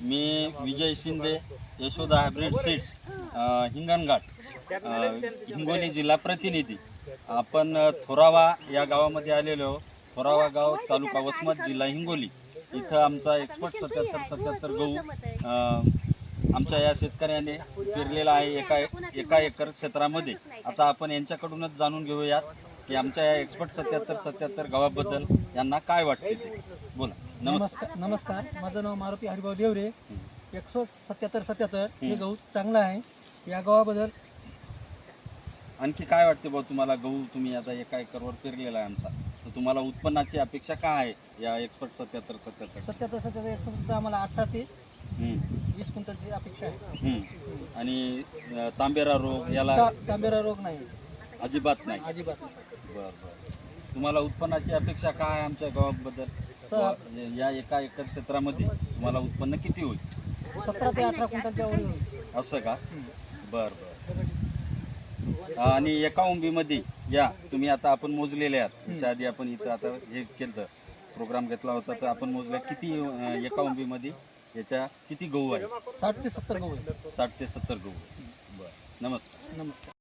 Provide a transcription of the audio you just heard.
मी Vijay Shinde Yashoda hybrid seeds Hinganghat Hingoli जिल्हा प्रतिनिधी. आपण थोरावा या गावामध्ये आलेलो थोरावा गाव तालुका वसमत जिल्हा हिंगोली. इथं आमचा एक्सपर्ट सत्याहत्तर सत्याहत्तर गहू आमच्या या शेतकऱ्याने पेरलेला आहे एका एका एकर क्षेत्रामध्ये. आता आपण यांच्याकडूनच जाणून घेऊयात की आमच्या या एक्सपर्ट सत्याहत्तर सत्याहत्तर गावाबद्दल यांना काय वाटते ते. बोला. नमस्कार माझं नाव मारुती हरिभाऊ देवरे. एकशे सत्याहत्तर सत्याहत्तर हे गहू चांगला आहे. या गावाबद्दल आणखी काय वाटते भाऊ तुम्हाला? गहू तुम्ही आता एका एकरवर पेरलेला आहे आमचा. तर तुम्हाला उत्पन्नाची अपेक्षा काय आहे या एक्सपर्ट सत्याहत्तर सत्याहत्तर सत्याहत्तर सत्याहत्तर सत्तर आम्हाला अठरा ते वीस क्विंटलची अपेक्षा आहे. आणि अ, तांबेरा रोग याला ता- तांबेरा रोग नाही. अजिबात नाही. अजिबात नाही. बर बर. तुम्हाला उत्पन्नाची अपेक्षा काय आहे आमच्या गावाबद्दल सर. म्हणजे या एका एकर क्षेत्रामध्ये तुम्हाला उत्पन्न किती होईल? सतरा ते अठरा क्विंटलच्या वर होईल. असं का? बर बर. आणि एका उंबीमध्ये या तुम्ही आता आपण मोजलेले आहात. त्याच्या आधी आपण इथं आता हे केलं प्रोग्राम घेतला होता तर आपण मोजल्या किती अं, एका उंबीमध्ये याच्या किती गहू आहे साठ ते सत्तर गहू आहे साठ ते सत्तर गहू. बर नमस्कार. नमस्कार.